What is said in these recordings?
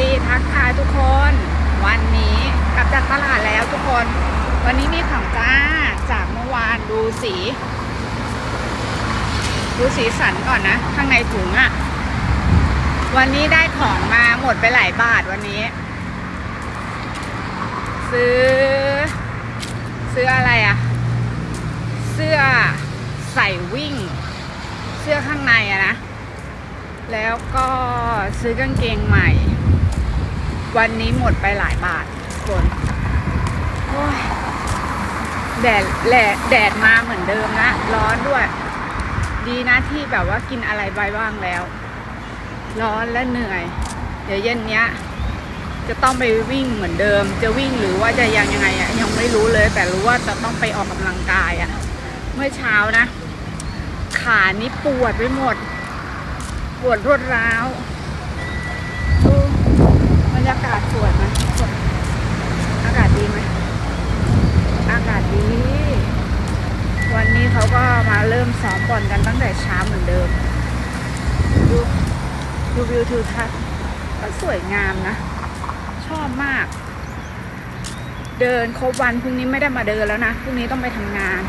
ดีทักทายทุกคน วันนี้กลับจากตลาดแล้วทุกคน วันนี้มีของจ้าจากเมื่อวานดูสี ดูสีสันก่อนนะ ข้างในถุงอะวันนี้ได้ของมาหมดไปหลายบาทวันนี้ ซื้อ ซื้ออะไรอะเสื้อใส่วิ่ง เสื้อข้างในอะนะแล้วก็ซื้อกางเกงใหม่ วันนี้หมดไปหลายบาทคนโอ้ยแดดแหละแดดมาเหมือนเดิมนะ ร้อนด้วย ดีนะที่แบบว่ากินอะไรไปบ้างแล้ว ร้อนและเหนื่อย เดี๋ยวเย็นเนี้ย จะต้องไปวิ่งเหมือนเดิม จะวิ่งหรือว่าจะยังยังไงอะยังไม่รู้เลย แต่รู้ว่าจะต้องไปออกกำลังกายอะเมื่อเช้านะ ขานี่ปวดไปหมด ปวดรวดร้าวดูบรรยากาศสวยไหมสวยอากาศดีไหม อากาศดี วันนี้ เขาก็มาเริ่มซ้อมบอลกันตั้งแต่เช้าเหมือนเดิม ดูดูวิวทิวทัศน์ก็สวยงามนะ ชอบมาก เดินครบวันพรุ่งนี้ไม่ได้มาเดินแล้วนะพรุ่งนี้ต้องไปทำงาน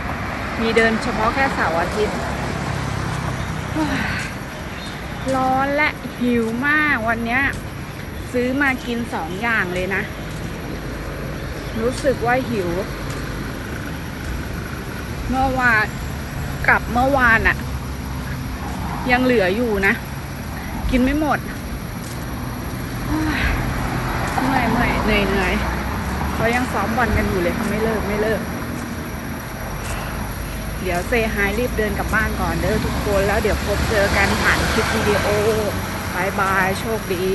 มีเดินเฉพาะแค่เสาร์อาทิตย์ร้อนและหิวมากวันนี้ซื้อมากินสองอย่างเลยนะ รู้สึกว่าหิว เมื่อวานกลับเมื่อวานอะยังเหลืออยู่นะ กินไม่หมดโอ้ยเมื่อยเมื่อยเหนื่อยเหนื่อยเขายังซ้อมบอลกันอยู่เลยเขาไม่เลิกไม่เลิก เดี๋ยวเซฮายรีบเดินกลับบ้านก่อนเด้อทุกคนแล้วเดี๋ยวพบเจอกันผ่านคลิปวิดีโอบายบาย โชคดี